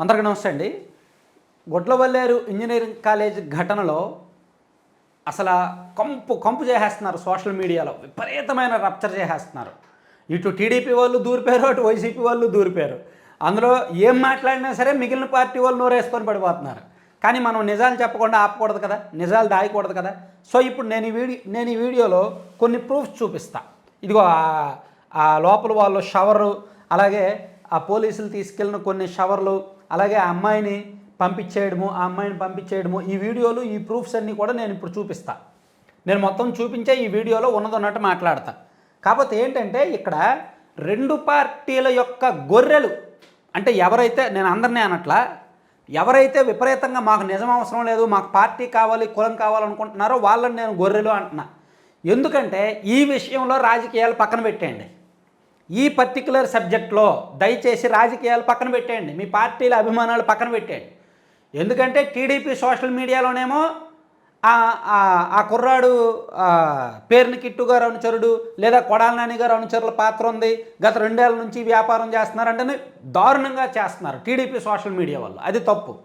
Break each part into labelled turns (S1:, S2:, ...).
S1: అందరికీ నమస్తే అండి. గొడ్లవల్లేరు ఇంజనీరింగ్ కాలేజ్ ఘటనలో అసలు కంపు కంపు చేసేస్తున్నారు సోషల్ మీడియాలో. విపరీతమైన రప్చర్ చేసేస్తున్నారు. ఇటు టీడీపీ వాళ్ళు దూరిపోయారు అటు వైసీపీ వాళ్ళు దూరిపోయారు. అందులో ఏం మాట్లాడినా సరే మిగిలిన పార్టీ వాళ్ళు నోరేసుకొని పడిపోతున్నారు. కానీ మనం నిజాలు చెప్పకుండా ఆపకూడదు కదా? నిజాలు దాయకూడదు కదా? సో ఇప్పుడు నేను ఈ వీడియో నేను ఈ వీడియోలో కొన్ని ప్రూఫ్స్ చూపిస్తా. ఇదిగో ఆ- లోపల వాళ్ళు షవరు అలాగే ఆ పోలీసులు తీసుకెళ్ళిన కొన్ని షవర్లు అలాగే ఆ అమ్మాయిని పంపించేయడము ఆ అమ్మాయిని పంపించేయడము ఈ వీడియోలు ఈ ప్రూఫ్స్ అన్నీ కూడా నేను ఇప్పుడు చూపిస్తా. నేను మొత్తం చూపించే ఈ వీడియోలో ఉన్నదన్నట్టు మాట్లాడతా. కాకపోతే ఏంటంటే ఇక్కడ రెండు పార్టీల యొక్క గొర్రెలు అంటే ఎవరైతే నేను అందరినీ అనట్లా ఎవరైతే విపరీతంగా మాకు నిజం అవసరం లేదు మాకు పార్టీ కావాలి కులం కావాలనుకుంటున్నారో వాళ్ళని నేను గొర్రెలు అంటున్నా. ఎందుకంటే ఈ విషయంలో రాజకీయాలు పక్కన పెట్టేయండి. ఈ పర్టికులర్ సబ్జెక్ట్లో దయచేసి రాజకీయాలు పక్కన పెట్టేయండి. మీ పార్టీల అభిమానాలు పక్కన పెట్టేయండి. ఎందుకంటే టీడీపీ సోషల్ మీడియాలోనేమో ఆ- కుర్రాడు పేరుని కిట్టు గారు అనుచరుడు లేదా కొడాల నాని గారు అనుచరుల పాత్ర ఉంది. గత రెండేళ్ళ నుంచి వ్యాపారం చేస్తున్నారు అంటే దారుణంగా చేస్తున్నారు టీడీపీ సోషల్ మీడియా వల్ల అది తప్పు.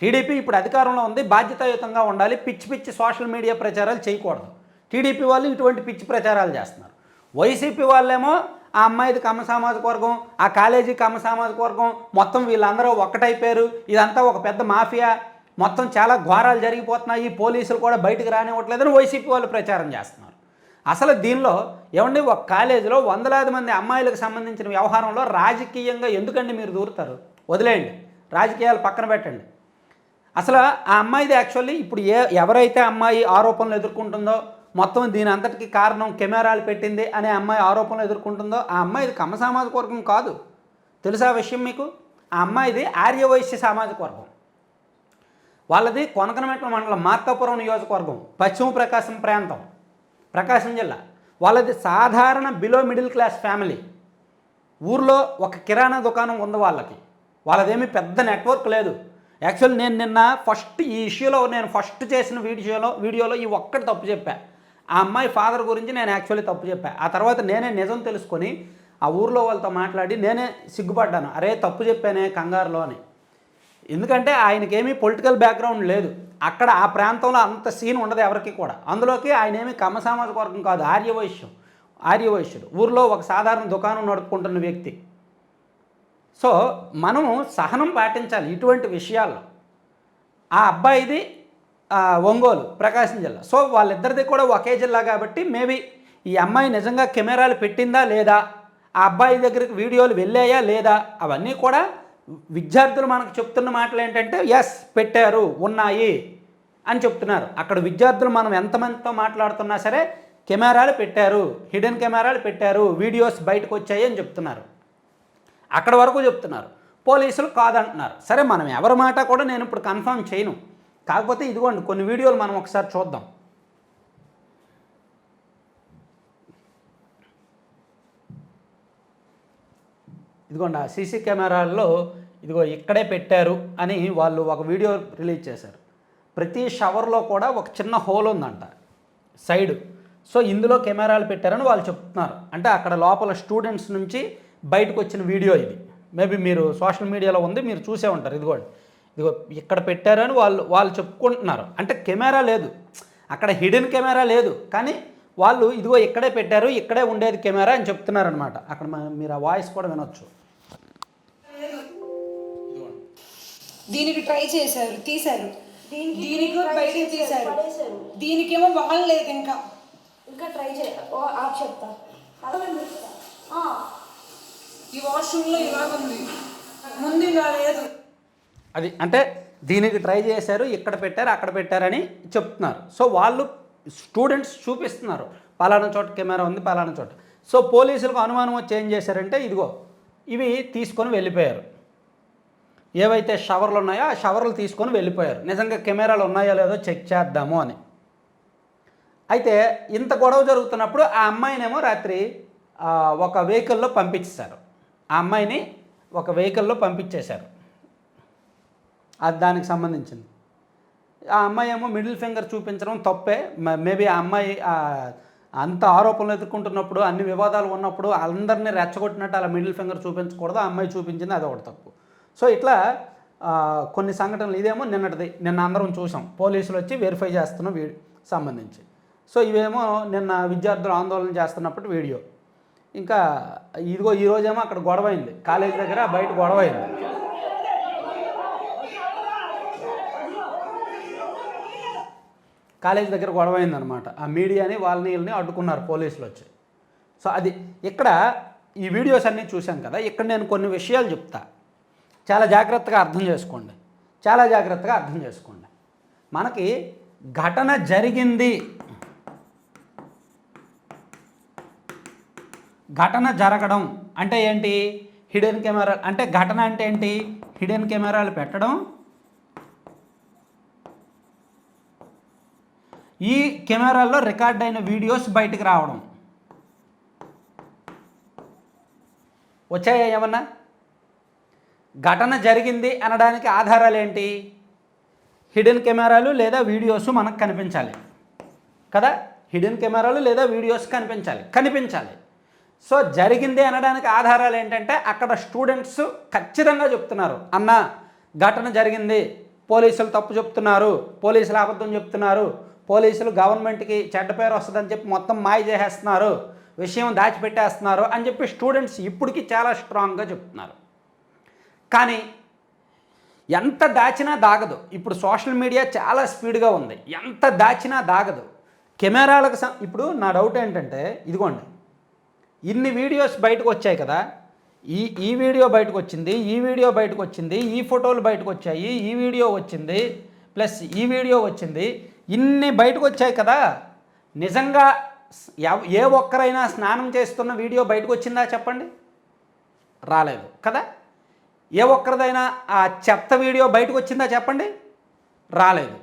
S1: టీడీపీ ఇప్పుడు అధికారంలో ఉంది బాధ్యతాయుతంగా ఉండాలి. పిచ్చి పిచ్చి సోషల్ మీడియా ప్రచారాలు చేయకూడదు. టీడీపీ వాళ్ళు ఇటువంటి పిచ్చి ప్రచారాలు చేస్తున్నారు. వైసీపీ వాళ్ళేమో ఆ అమ్మాయిది కమ్మ సామాజిక వర్గం ఆ కాలేజీ కమ్మ సామాజిక వర్గం మొత్తం వీళ్ళందరూ ఒక్కటైపోయారు. ఇదంతా ఒక పెద్ద మాఫియా. మొత్తం చాలా ఘోరాలు జరిగిపోతున్నాయి. పోలీసులు కూడా బయటకు రానివ్వట్లేదని వైసీపీ వాళ్ళు ప్రచారం చేస్తున్నారు. అసలు దీనిలో ఏమండి ఒక కాలేజీలో వందలాది మంది అమ్మాయిలకు సంబంధించిన వ్యవహారంలో రాజకీయంగా ఎందుకండి మీరు దూరుతారు? వదిలేయండి. రాజకీయాలు పక్కన పెట్టండి. అసలు ఆ అమ్మాయిది యాక్చువల్లీ ఇప్పుడు ఏ ఎవరైతే అమ్మాయి ఆరోపణలు ఎదుర్కొంటుందో మొత్తం దీని అంతటికి కారణం కెమెరాలు పెట్టింది అనే అమ్మాయి ఆరోపణలు ఎదుర్కొంటుందో ఆ అమ్మాయిది కమ్మ సామాజిక వర్గం కాదు. తెలుసా విషయం మీకు? ఆ అమ్మాయిది ఆర్యవైశ్య సామాజిక వర్గం. వాళ్ళది కొనకనమెట్ల మండలం మార్కాపురం నియోజకవర్గం పశ్చిమ ప్రకాశం ప్రాంతం ప్రకాశం జిల్లా. వాళ్ళది సాధారణ బిలో మిడిల్ క్లాస్ ఫ్యామిలీ ఊర్లో ఒక కిరాణా దుకాణం ఉంది వాళ్ళకి. వాళ్ళదేమీ పెద్ద నెట్వర్క్ లేదు. యాక్చువల్ నేను నిన్న ఫస్ట్ ఈ ఇష్యూలో నేను ఫస్ట్ చేసిన వీడియోలో వీడియోలో ఈ ఒక్కటి తప్పు చెప్పాను ఆ అమ్మాయి ఫాదర్ గురించి నేను యాక్చువల్లీ తప్పు చెప్పాను ఆ తర్వాత నేనే నిజం తెలుసుకొని ఆ ఊర్లో వాళ్ళతో మాట్లాడి నేనే సిగ్గుపడ్డాను. అరే తప్పు చెప్పానే కంగారులో అని. ఎందుకంటే ఆయనకేమీ పొలిటికల్ బ్యాక్గ్రౌండ్ లేదు. అక్కడ ఆ ప్రాంతంలో అంత సీన్ ఉండదు ఎవరికి కూడా. అందులోకి ఆయన ఏమి కమ్మ సామాజిక వర్గం కాదు ఆర్యవైశ్యం ఆర్యవైశ్యుడు. ఊర్లో ఒక సాధారణ దుకాణం నడుపుకుంటున్న వ్యక్తి. సో మనము సహనం పాటించాలి ఇటువంటి విషయాల్లో. ఆ అబ్బాయిది ఒంగోలు ప్రకాశం జిల్లా. సో వాళ్ళిద్దరిది కూడా ఒకే జిల్లా కాబట్టి మేబీ ఈ అమ్మాయి నిజంగా కెమెరాలు పెట్టిందా లేదా ఆ అబ్బాయి దగ్గరికి వీడియోలు వెళ్ళాయా లేదా అవన్నీ కూడా విద్యార్థులు మనకు చెప్తున్న మాటలు ఏంటంటే ఎస్ పెట్టారు ఉన్నాయి అని చెప్తున్నారు. అక్కడ విద్యార్థులు మనం ఎంతమందితో మాట్లాడుతున్నా సరే కెమెరాలు పెట్టారు హిడెన్ కెమెరాలు పెట్టారు వీడియోస్ బయటకు వచ్చాయి అని చెప్తున్నారు. అక్కడ వరకు చెప్తున్నారు. పోలీసులు కాదంటున్నారు. సరే మనం ఎవరి మాట కూడా నేను ఇప్పుడు కన్ఫర్మ్ చేయను. కాకపోతే ఇదిగోండి కొన్ని వీడియోలు మనం ఒకసారి చూద్దాం. ఇదిగోండి ఆ సీసీ కెమెరాల్లో ఇదిగో ఇక్కడే పెట్టారు అని వాళ్ళు ఒక వీడియో రిలీజ్ చేశారు. ప్రతి షవర్లో కూడా ఒక చిన్న హోల్ ఉందంట సైడ్. సో ఇందులో కెమెరాలు పెట్టారని వాళ్ళు చెప్తున్నారు. అంటే అక్కడ లోపల స్టూడెంట్స్ నుంచి బయటకు వచ్చిన వీడియో ఇది. మేబీ మీరు సోషల్ మీడియాలో ఉంది మీరు చూసే ఉంటారు. ఇదిగోండి ఇదిగో ఇక్కడ పెట్టారని వాళ్ళు వాళ్ళు చెప్పుకుంటున్నారు. అంటే కెమెరా లేదు. అక్కడ హిడెన్ కెమెరా లేదు. కానీ వాళ్ళు ఇదిగో ఇక్కడే పెట్టారు ఇక్కడే ఉండేది కెమెరా అని చెప్తున్నారు అనమాట అక్కడ మీరు ఆ వాయిస్ కూడా వినొచ్చు.
S2: దీనికి ట్రై చేశారు తీశారు.
S3: దీనికి
S2: దీనికి
S3: try
S2: బయటికి
S3: చేశారు,
S2: తీశారు. దీనికేమో వాళ్ళు లేదు ఇంకా.
S3: ఇంకా ట్రై చేయ చెప్తా. అలా చెప్తా. ఆ,
S2: ఈ వాష్రూమ్లో ఇలాగ ఉంది ముందు ఇలా లేదు.
S1: అది అంటే దీనికి ట్రై చేశారు ఇక్కడ పెట్టారు అక్కడ పెట్టారని చెప్తున్నారు. సో వాళ్ళు స్టూడెంట్స్ చూపిస్తున్నారు. పలానా చోట కెమెరా ఉంది పలానా చోట. సో పోలీసులకు అనుమానం వచ్చి ఏం చేశారంటే ఇదిగో ఇవి తీసుకొని వెళ్ళిపోయారు. ఏవైతే షవర్లు ఉన్నాయో ఆ షవర్లు తీసుకొని వెళ్ళిపోయారు. నిజంగా కెమెరాలు ఉన్నాయో లేదో చెక్ చేద్దాము అని. అయితే ఇంత గొడవ జరుగుతున్నప్పుడు ఆ అమ్మాయినేమో రాత్రి ఒక వెహికల్లో పంపించేశారు. ఆ అమ్మాయిని ఒక వెహికల్లో పంపించేశారు. అది దానికి సంబంధించింది. ఆ అమ్మాయి ఏమో మిడిల్ ఫింగర్ చూపించడం తప్పే. మేబీ ఆ అమ్మాయి అంత ఆరోపణలు ఎదుర్కొంటున్నప్పుడు అన్ని వివాదాలు ఉన్నప్పుడు అందరినీ రెచ్చగొట్టినట్టు అలా మిడిల్ ఫింగర్ చూపించకూడదు. ఆ అమ్మాయి చూపించింది అది ఒకటి తప్పు. సో ఇట్లా కొన్ని సంఘటనలు ఇదేమో నిన్నటిది. నిన్న అందరం చూసాం. పోలీసులు వచ్చి వెరిఫై చేస్తున్న వీడి సంబంధించి. సో ఇవేమో నిన్న విద్యార్థులు ఆందోళన చేస్తున్నప్పుడు వీడియో. ఇంకా ఇదిగో ఈరోజేమో అక్కడ గొడవ అయింది కాలేజ్ దగ్గర బయట గొడవ కాలేజ్ దగ్గర గొడవ అయిందనమాట ఆ మీడియాని వాళ్ళని వీళ్ళని అడ్డుకున్నారు పోలీసులు వచ్చి సో అది ఇక్కడ ఈ వీడియోస్ అన్నీ చూశాం కదా ఇక్కడ నేను కొన్ని విషయాలు చెప్తా. చాలా జాగ్రత్తగా అర్థం చేసుకోండి. చాలా జాగ్రత్తగా అర్థం చేసుకోండి. మనకి ఘటన జరిగింది. ఘటన జరగడం అంటే ఏంటి? హిడెన్ కెమెరా అంటే ఘటన అంటే ఏంటి? హిడెన్ కెమెరాలు పెట్టడం ఈ కెమెరాల్లో రికార్డ్ అయిన వీడియోస్ బయటికి రావడం. వచ్చాయా ఏమన్నా? ఘటన జరిగింది అనడానికి ఆధారాలు ఏంటి హిడెన్ కెమెరాలు లేదా వీడియోస్ మనకు కనిపించాలి. కదా? హిడెన్ కెమెరాలు లేదా వీడియోస్ కనిపించాలి. కనిపించాలి. సో జరిగింది అనడానికి ఆధారాలు ఏంటంటే అక్కడ స్టూడెంట్స్ ఖచ్చితంగా చెప్తున్నారు. అన్న ఘటన జరిగింది. పోలీసులు తప్పు చెప్తున్నారు. పోలీసులు అబద్ధం చెప్తున్నారు. పోలీసులు గవర్నమెంట్కి చెడ్డ పేరు వస్తుందని చెప్పి మొత్తం మాయ చేసేస్తున్నారు విషయం దాచిపెట్టేస్తున్నారు అని చెప్పి స్టూడెంట్స్ ఇప్పటికీ చాలా స్ట్రాంగ్గా చెప్తున్నారు. కానీ ఎంత దాచినా దాగదు. ఇప్పుడు సోషల్ మీడియా చాలా స్పీడ్గా ఉంది. ఎంత దాచినా దాగదు. కెమెరాలకు ఇప్పుడు నా డౌట్ ఏంటంటే ఇదిగోండి. ఇన్ని వీడియోస్ బయటకు వచ్చాయి కదా. ఈ ఈ వీడియో బయటకు వచ్చింది ఈ వీడియో బయటకు వచ్చింది ఈ ఫోటోలు బయటకు వచ్చాయి ఈ వీడియో వచ్చింది ప్లస్ ఈ వీడియో వచ్చింది. ఇన్ని బయటకు వచ్చాయి కదా. నిజంగా ఏ ఒక్కరైనా స్నానం చేస్తున్న వీడియో బయటకు వచ్చిందా చెప్పండి. రాలేదు కదా. ఏ ఒక్కరిదైనా ఆ చెత్త వీడియో బయటకు వచ్చిందా చెప్పండి. రాలేదు.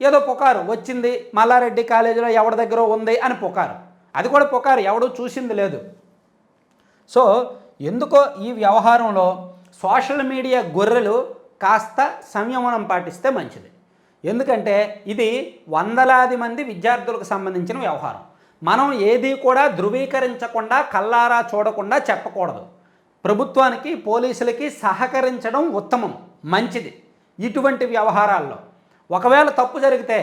S1: ఏదో పుకారు వచ్చింది మల్లారెడ్డి కాలేజీలో ఎవరి దగ్గర ఉంది అని పుకారు. అది కూడా పుకారు ఎవడూ చూసింది లేదు. సో ఎందుకో ఈ వ్యవహారంలో సోషల్ మీడియా గొర్రెలు కాస్త సంయమనం పాటిస్తే మంచిది. ఎందుకంటే ఇది వందలాది మంది విద్యార్థులకు సంబంధించిన వ్యవహారం. మనం ఏది కూడా ధృవీకరించకుండా కల్లారా చూడకుండా చెప్పకూడదు. ప్రభుత్వానికి పోలీసులకి సహకరించడం ఉత్తమం మంచిది ఇటువంటి వ్యవహారాల్లో. ఒకవేళ తప్పు జరిగితే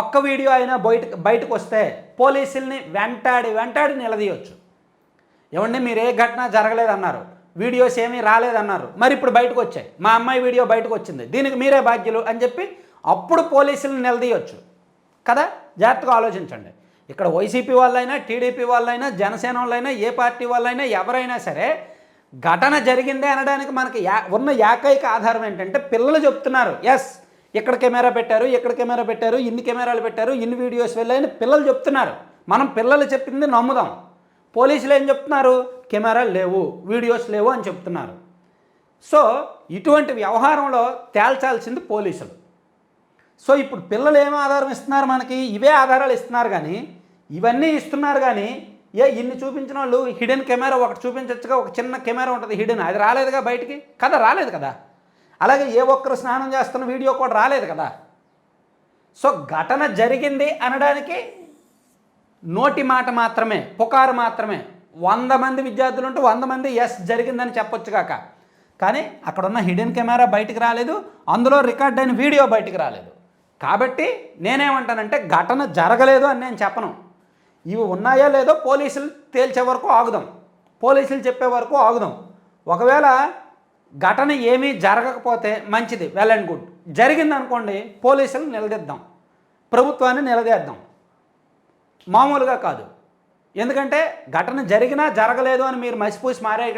S1: ఒక్క వీడియో అయినా బయట బయటకు వస్తే పోలీసుల్ని వెంటాడి వెంటాడి నిలదీయొచ్చు. ఏమండి మీరు ఏ ఘటన జరగలేదన్నారు వీడియోస్ ఏమీ రాలేదన్నారు మరి ఇప్పుడు బయటకు వచ్చాయి మా అమ్మాయి వీడియో బయటకు వచ్చింది దీనికి మీరే బాధ్యులు అని చెప్పి అప్పుడు పోలీసులను నిలదీయొచ్చు. కదా? జాగ్రత్తగా ఆలోచించండి. ఇక్కడ వైసీపీ వాళ్ళైనా టీడీపీ వాళ్ళైనా జనసేన వాళ్ళైనా ఏ పార్టీ వాళ్ళైనా ఎవరైనా సరే ఘటన జరిగిందే అనడానికి మనకి యా ఉన్న ఏకైక ఆధారం ఏంటంటే పిల్లలు చెప్తున్నారు. ఎస్ ఇక్కడ కెమెరా పెట్టారు ఇక్కడ కెమెరా పెట్టారు ఇన్ని కెమెరాలు పెట్టారు ఇన్ని వీడియోస్ వెళ్ళాయని పిల్లలు చెప్తున్నారు. మనం పిల్లలు చెప్పింది నమ్ముదాం. పోలీసులు ఏం చెప్తున్నారు? కెమెరాలు లేవు వీడియోస్ లేవు అని చెప్తున్నారు. సో ఇటువంటి వ్యవహారంలో తేల్చాల్సింది పోలీసులు. సో ఇప్పుడు పిల్లలు ఏం ఆధారం ఇస్తున్నారు మనకి? ఇవే ఆధారాలు ఇస్తున్నారు కానీ ఇవన్నీ ఇస్తున్నారు కానీ ఏ ఇన్ని చూపించిన వాళ్ళు హిడెన్ కెమెరా ఒకటి చూపించచ్చుగా ఒక చిన్న కెమెరా ఉంటుంది హిడెన్ అది రాలేదుగా బయటికి? కదా రాలేదు కదా. అలాగే ఏ ఒక్కరు స్నానం చేస్తున్న వీడియో కూడా రాలేదు కదా. సో ఘటన జరిగింది అనడానికి నోటి మాట మాత్రమే పుకారు మాత్రమే. వంద మంది విద్యార్థులు ఉంటే వంద మంది ఎస్ జరిగిందని చెప్పొచ్చు కాక. కానీ అక్కడ ఉన్న హిడెన్ కెమెరా బయటికి రాలేదు అందులో రికార్డ్ అయిన వీడియో బయటికి రాలేదు. కాబట్టి నేనేమంటానంటే ఘటన జరగలేదు అని నేను చెప్పను. ఇవి ఉన్నాయో లేదో పోలీసులు తేల్చే వరకు ఆగుదాం. పోలీసులు చెప్పే వరకు ఆగుదాం. ఒకవేళ ఘటన ఏమీ జరగకపోతే మంచిది వెల్ అండ్ గుడ్. జరిగిందనుకోండి పోలీసులు నిలదీద్దాం. ప్రభుత్వాన్ని నిలదీద్దాం. మామూలుగా కాదు. ఎందుకంటే ఘటన జరిగినా జరగలేదు అని మీరు మసిపూసి మారే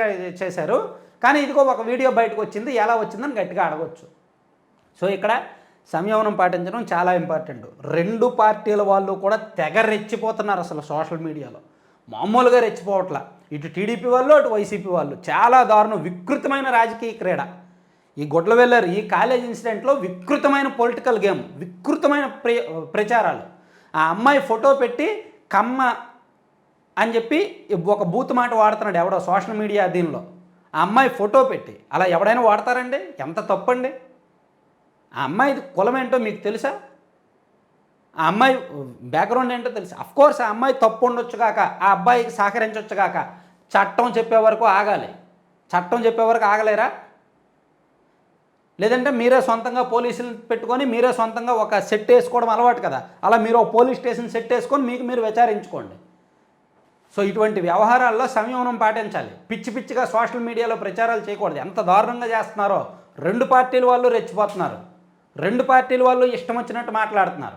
S1: చేశారు. కానీ ఇదిగో ఒక వీడియో బయటకు వచ్చింది ఎలా వచ్చిందని గట్టిగా అడగొచ్చు. సో ఇక్కడ సంయమనం పాటించడం చాలా ఇంపార్టెంట్. రెండు పార్టీల వాళ్ళు కూడా తెగ రెచ్చిపోతున్నారు అసలు సోషల్ మీడియాలో. మామూలుగా రెచ్చిపోవట్ల. ఇటు టీడీపీ వాళ్ళు అటు వైసీపీ వాళ్ళు. చాలా దారుణం వికృతమైన రాజకీయ క్రీడ. ఈ గొడ్ల వెళ్ళారు ఈ కాలేజ్ ఇన్సిడెంట్లో వికృతమైన పొలిటికల్ గేమ్ వికృతమైన ప్ర ప్రచారాలు. ఆ అమ్మాయి ఫోటో పెట్టి కమ్మ అని చెప్పి ఒక బూత్ మాట వాడుతున్నాడు ఎవడో సోషల్ మీడియా దీనిలో. ఆ అమ్మాయి ఫోటో పెట్టి అలా ఎవడైనా వాడతారండి? ఎంత తప్పండి? ఆ అమ్మాయిది కులం ఏంటో మీకు తెలుసా? ఆ అమ్మాయి బ్యాక్గ్రౌండ్ ఏంటో తెలుసు? అఫ్ కోర్స్ ఆ అమ్మాయి తప్పు ఉండొచ్చు కాక ఆ అబ్బాయికి సహకరించవచ్చు కాక చట్టం చెప్పే వరకు ఆగాలి. చట్టం చెప్పే వరకు ఆగలేరా? లేదంటే మీరే సొంతంగా పోలీసులు పెట్టుకొని మీరే సొంతంగా ఒక సెట్ వేసుకోవడం అలవాటు కదా. అలా మీరు ఒక పోలీస్ స్టేషన్ సెట్ వేసుకొని మీకు మీరు విచారించుకోండి. సో ఇటువంటి వ్యవహారాల్లో సంయమనం పాటించాలి. పిచ్చి పిచ్చిగా సోషల్ మీడియాలో ప్రచారాలు చేయకూడదు. ఎంత దారుణంగా చేస్తున్నారో. రెండు పార్టీల వాళ్ళు రెచ్చిపోతున్నారు. రెండు పార్టీల వాళ్ళు ఇష్టం వచ్చినట్టు మాట్లాడుతున్నారు.